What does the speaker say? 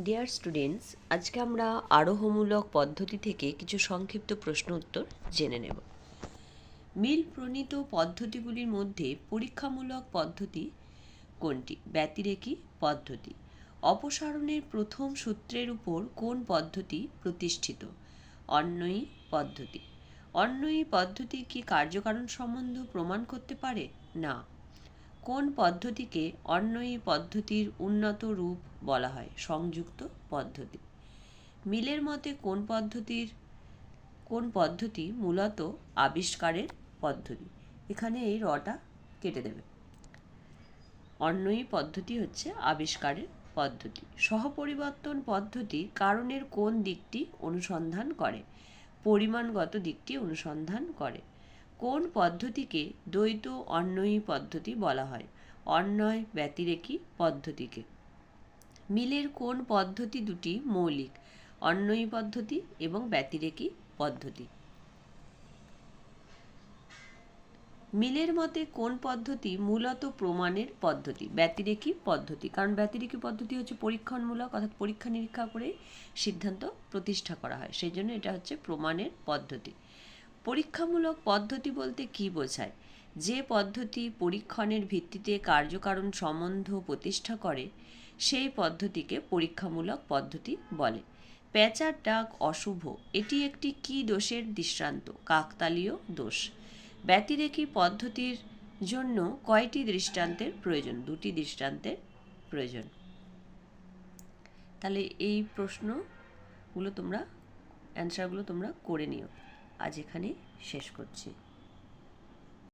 Dear students আজকে আমরা আরোহমূলক পদ্ধতি থেকে কিছু সংক্ষিপ্ত প্রশ্ন উত্তর জেনে নেব। মিল প্রণীত পদ্ধতিগুলির মধ্যে পরীক্ষামূলক পদ্ধতি কোনটি? ব্যতিরেকী পদ্ধতি। অপসারণের প্রথম সূত্রের উপর কোন পদ্ধতি প্রতিষ্ঠিত? অন্বয়ী পদ্ধতি। অন্বয়ী পদ্ধতি কি কার্যকারণ সম্বন্ধ প্রমাণ করতে পারে? না। কোন পদ্ধতিকে অন্বয়ী পদ্ধতির উন্নত রূপ বলা হয়? সংযুক্ত পদ্ধতি। মিলের মতে কোন পদ্ধতির, কোন পদ্ধতি মূলত আবিষ্কারের পদ্ধতি? এখানে এই রটা কেটে দেবে। অন্যই পদ্ধতি হচ্ছে আবিষ্কারের পদ্ধতি। সহপরিবর্তন পদ্ধতি কারণের কোন দিকটি অনুসন্ধান করে? পরিমাণগত দিকটি অনুসন্ধান করে। কোন পদ্ধতিকে দ্বৈত অন্যয়ী পদ্ধতি বলা হয়? অন্যয় ব্যতিরেকী পদ্ধতিকে। মিলের কোন পদ্ধতি দুটি মৌলিক অন্যয়ী পদ্ধতি এবং ব্যতিরেকী পদ্ধতি? মিলের মতে কোন পদ্ধতি মূলত প্রমাণের পদ্ধতি, ব্যতিরেকী পদ্ধতি? কারণ ব্যতিরেকী পদ্ধতি হচ্ছে পরীক্ষণমূলক অর্থাৎ পরীক্ষা নিরীক্ষা করে সিদ্ধান্ত প্রতিষ্ঠা করা হয়। সেই জন্য এটা হচ্ছে প্রমাণের পদ্ধতি। পরীক্ষামূলক পদ্ধতি বলতে কি বোঝায়? যে পদ্ধতি পরীক্ষণের ভিত্তিতে কার্যকারণ সম্বন্ধ প্রতিষ্ঠা করে, সেই পদ্ধতিকে পরীক্ষামূলক পদ্ধতি বলে। প্যাঁচার ডাক অশুভ, এটি একটি কি দোষের দৃষ্টান্ত? কাকতালীয় দোষ। ব্যতিরেকী পদ্ধতির জন্য কয়টি দৃষ্টান্তের প্রয়োজন? দুটি দৃষ্টান্তের প্রয়োজন। তাহলে এই প্রশ্নগুলো তোমরা, অ্যান্সারগুলো তোমরা করে নিও। আজ এখানে শেষ করছি।